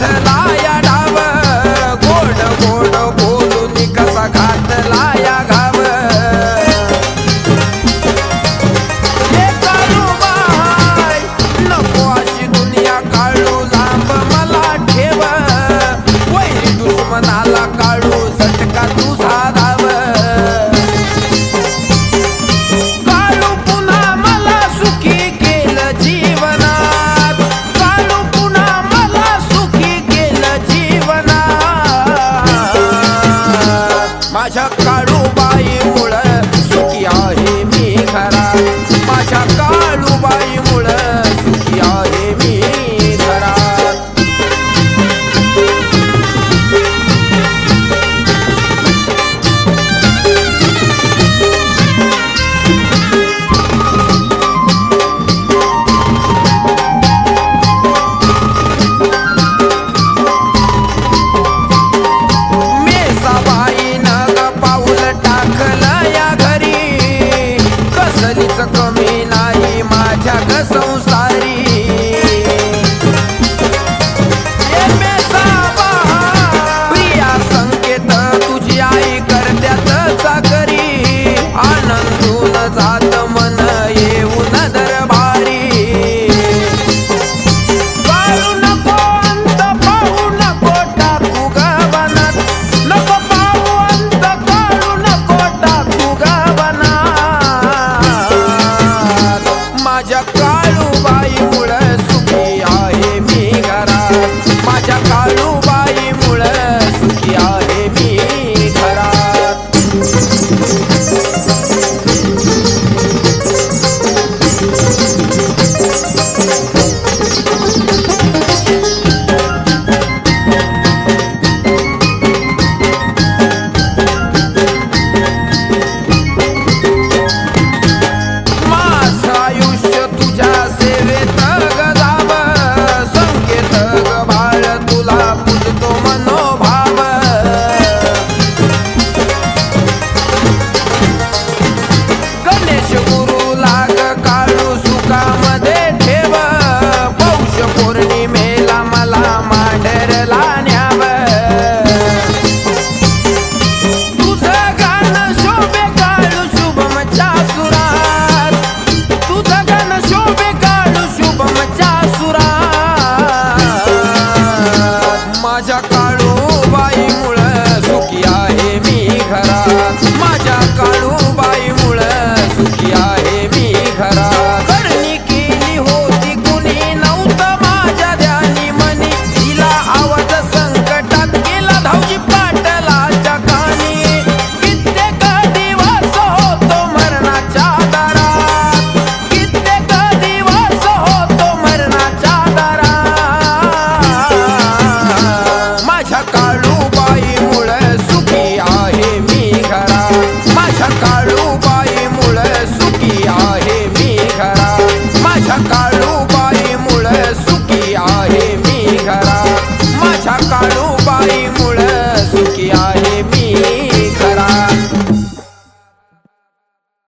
घातला या डाव. गोड गोड कसा घातला या गाव दुनिया काळू लांब मला ठेव. वैरी दुश्मनाला काळू झटका तुझा धाव. Молодяк